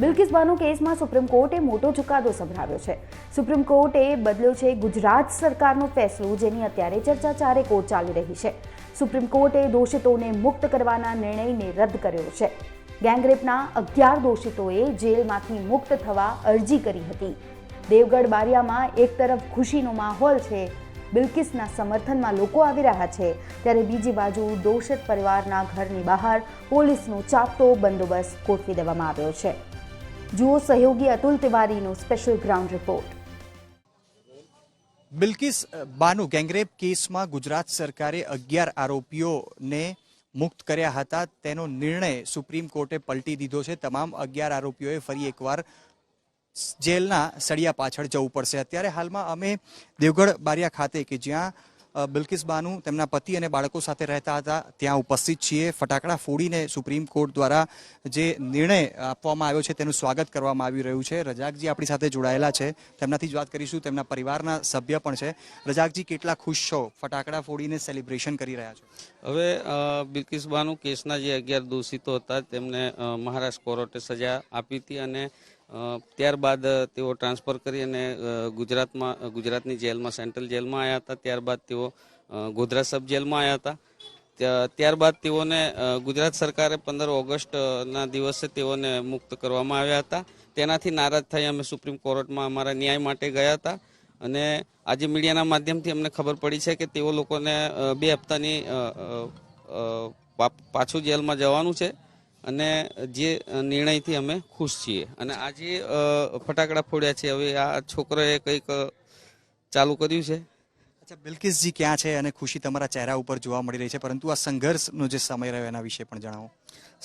બિલ્કિસ બાનો કેસમાં સુપ્રીમ કોર્ટે મોટો ચુકાદો સંભળાવ્યો છે. સુપ્રીમ કોર્ટે બદલ્યો છે ગુજરાત સરકારનો ફેસલો, જેની અત્યારે ચર્ચા ચારે કોર્ટ ચાલી રહી છે. સુપ્રીમ કોર્ટે દોષિતોને મુક્ત કરવાના નિર્ણયને રદ કર્યો છે. ગેંગરેપના અગિયાર દોષિતોએ જેલમાંથી મુક્ત થવા અરજી કરી હતી. દેવગઢ બારિયામાં એક તરફ ખુશીનો માહોલ છે, બિલ્કિસના સમર્થનમાં લોકો આવી રહ્યા છે, ત્યારે બીજી બાજુ દોષિત પરિવારના ઘરની બહાર પોલીસનો ચાપતો બંદોબસ્ત ગોઠવી દેવામાં આવ્યો છે. જુઓ સહયોગી Atul તિવારીનો special ground report Bilkis Bano, gangrape કેસમાં ગુજરાત સરકારે અગિયાર આરોપીઓને મુક્ત કર્યા હતા. તેનો નિર્ણય સુપ્રીમ કોર્ટે પલટી દીધો છે. તમામ અગિયાર આરોપીઓએ ફરી એકવાર જેલના સળિયા પાછળ જવું પડશે. અત્યારે હાલમાં અમે દેવગઢ બારિયા ખાતે કે જ્યાં બિલ્કિસ બાનુ તેમના પતિ અને બાળકો સાથે રહેતા હતા. ત્યાં ઉપસ્થિત છીએ. ફટાકડા ફોડીને સુપ્રીમ કોર્ટ દ્વારા જે નિર્ણય આપવામાં આવ્યો છે તેનું સ્વાગત કરવામાં આવી રહ્યું છે. રજાકજી આપણી સાથે જોડાયેલા છે. તેમનાથી જ વાત કરીશું. તેમના પરિવારના સભ્ય પણ છે. રજાકજી, કેટલા ખુશ છો? ફટાકડા ફોડીને સેલિબ્રેશન કરી રહ્યા છો. હવે બિલ્કિસ બાનુ કેસના જે અગિયાર દોષિતો હતા, તેમને મહારાષ્ટ્ર કોર્ટે સજા આપી હતી અને ત્યારબાદ તેઓ ટ્રાન્સફર કરી અને ગુજરાતમાં ગુજરાતની જેલમાં, સેન્ટ્રલ જેલમાં આવ્યા હતા. ત્યારબાદ તેઓ ગોધરા સબ જેલમાં આવ્યા હતા. ત્યા- ત્યારબાદ તેઓને ગુજરાત સરકારે પંદર ઓગસ્ટના દિવસે તેઓને મુક્ત કરવામાં આવ્યા હતા. તેનાથી નારાજ થઈ અમે સુપ્રીમ કોર્ટમાં અમારા ન્યાય માટે ગયા હતા. અને આજે મીડિયાના માધ્યમથી અમને ખબર પડી છે કે તેઓ લોકોને બે હપ્તાની પાછું જેલમાં જવાનું છે. અને જે નિર્ણયથી અમે ખુશ છીએ. અને આજે ફટાકડા ફોડ્યા છે હવે આ છોકરોએ કંઈક ચાલુ કર્યું છે? અચ્છા બિલકિસજી ક્યાં છે અને ખુશી તમારા ચહેરા ઉપર જોવા મળી રહી છે? પરંતુ આ સંઘર્ષનો જે સમય રહ્યો એના વિશે પણ જણાવો.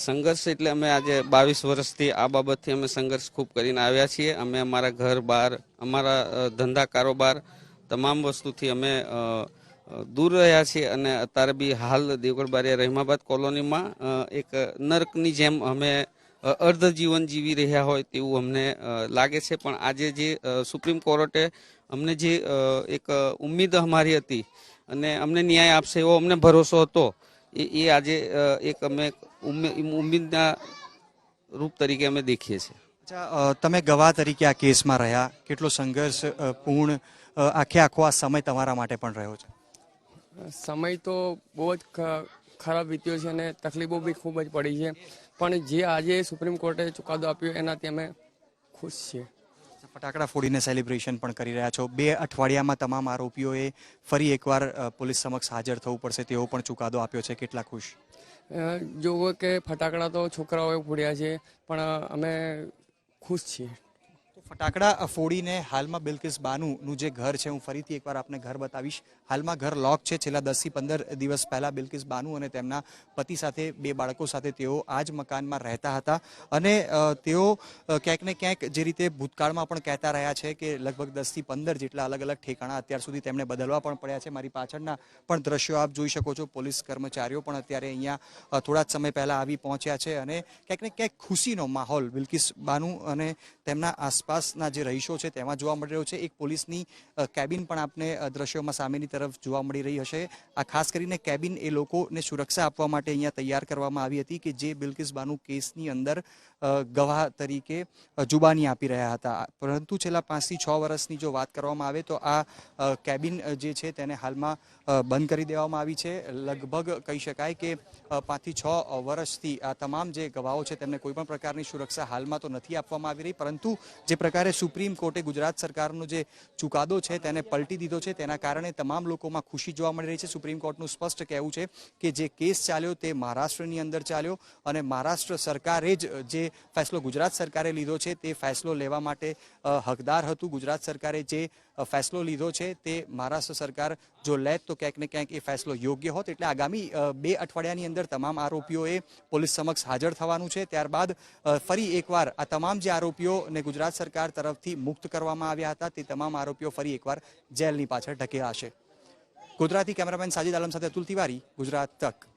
સંઘર્ષ એટલે અમે આજે બાવીસ વર્ષથી આ બાબતથી અમે સંઘર્ષ ખૂબ કરીને આવ્યા છીએ. અમે અમારા ઘર બહાર અમારા ધંધા કારોબાર તમામ વસ્તુથી અમે દૂર રહ્યા છીએ અને અત્યારે બી હાલ દેવગઢ બારિયા રહીમાબાદ કોલોનીમાં એક નર્કની જેમ અમે અર્ધ જીવન જીવી રહ્યા હોય તેવું અમને લાગે છે. પણ આજે જે સુપ્રીમ કોર્ટે અમને જે એક ઉમ્મીદ અમારી હતી અને અમને ન્યાય આપશે એવો અમને ભરોસો હતો, એ એ આજે એક અમે ઉમ્મીદના રૂપ તરીકે અમે દેખીએ છીએ. અચ્છા તમે ગવાહ તરીકે આ કેસમાં રહ્યા. કેટલો સંઘર્ષ પૂર્ણ આખે આખો આ સમય તમારા માટે પણ રહ્યો છે. સમય તો બહુ જ ખ- ખરાબ વીત્યો છે અને તકલીફો બી ખૂબ જ પડી છે. પણ જે આજે સુપ્રીમ કોર્ટે ચુકાદો આપ્યો એનાથી અમે ખુશ છીએ. ફટાકડા ફોડીને સેલિબ્રેશન પણ કરી રહ્યા છો. બે અઠવાડિયામાં તમામ આરોપીઓએ ફરી એકવાર પોલીસ સમક્ષ હાજર થવું પડશે તેવો પણ ચુકાદો આપ્યો છે. કેટલા ખુશ? જોવો કે ફટાકડા તો છોકરાઓએ ફોડ્યા છે પણ અમે ખુશ છીએ. ફટાકડા ફોડીને હાલમાં બિલકિસ બાનુનું જે ઘર છે, હું ફરીથી એકવાર આપને ઘર બતાવીશ. હાલમાં ઘર લોક છે, છેલ્લા દસથી પંદર દિવસ પહેલાં બિલકિસ બાનુ અને તેમના પતિ સાથે, બે બાળકો સાથે તેઓ આ જ મકાનમાં રહેતા હતા. અને તેઓ ક્યાંક ને ક્યાંક જે રીતે ભૂતકાળમાં પણ કહેતા રહ્યા છે કે લગભગ દસથી પંદર જેટલા અલગ અલગ ઠેકાણા અત્યાર સુધી તેમને બદલવા પણ પડ્યા છે. મારી પાછળના પણ દ્રશ્યો આપ જોઈ શકો છો. પોલીસ કર્મચારીઓ પણ અત્યારે અહીંયા થોડા જ સમય પહેલાં આવી પહોંચ્યા છે અને ક્યાંક ને ક્યાંક ખુશીનો માહોલ બિલકિસ બાનુ અને તેમના આસપાસના જે રહીશો છે તેમાં જોવા મળી રહ્યો છે. એક પોલીસની કેબિન પણ આપને દ્રશ્યોમાં સામેની તરફ જોવા મળી રહી હશે. આ ખાસ કરીને કેબિન એ લોકોને સુરક્ષા આપવા માટે અહીંયા તૈયાર કરવામાં આવી હતી કે જે બિલકિસ બાનુ કેસની અંદર ગવાહ તરીકે જુબાની આપી રહ્યા હતા. પરંતુ છેલ્લા પાંચથી છ વર્ષની જો વાત કરવામાં આવે તો આ કેબિન જે છે તેને હાલમાં બંધ કરી દેવામાં આવી છે. લગભગ કહી શકાય કે પાંચથી છ વર્ષથી આ તમામ જે ગવાહો છે તેમને કોઈ પણ પ્રકારની સુરક્ષા હાલમાં તો નથી આપવામાં આવી રહી. પરંતુ જે પ્રકારે સુપ્રીમ કોર્ટે ગુજરાત સરકારનો જે ચુકાદો છે તેને પલટી દીધો છે. તેના કારણે તમામ લોકોમાં ખુશી જોવા મળી રહી છે. સુપ્રીમ કોર્ટનું સ્પષ્ટ કહેવું છે કે જે કેસ ચાલ્યો તે મહારાષ્ટ્રની અંદર ચાલ્યો અને મહારાષ્ટ્ર સરકારે જ, જે ફેસલો ગુજરાત સરકારે લીધો છે તે ફેસલો લેવા માટે હકદાર હતું. ગુજરાત સરકારે જે ફેસલો લીધો છે તે મહારાષ્ટ્ર સરકાર જો લે તો ક્યાંક ને ક્યાંક એ ફેસલો યોગ્ય હોત એટલે આગામી બે અઠવાડિયાની અંદર તમામ આરોપીઓએ પોલીસ સમક્ષ હાજર થવાનું છે. ત્યારબાદ ફરી એકવાર આ તમામ જે આરોપીઓને ગુજરાત સરકાર તરફથી મુક્ત કરવામાં આવ્યા હતા તે તમામ આરોપીઓ ફરી એકવાર જેલની પાછળ ઢકેલાશે. ગુજરાતી કેમેરામેન સાજિદ આલમ સાથે અતુલ તિવારી, ગુજરાત તક.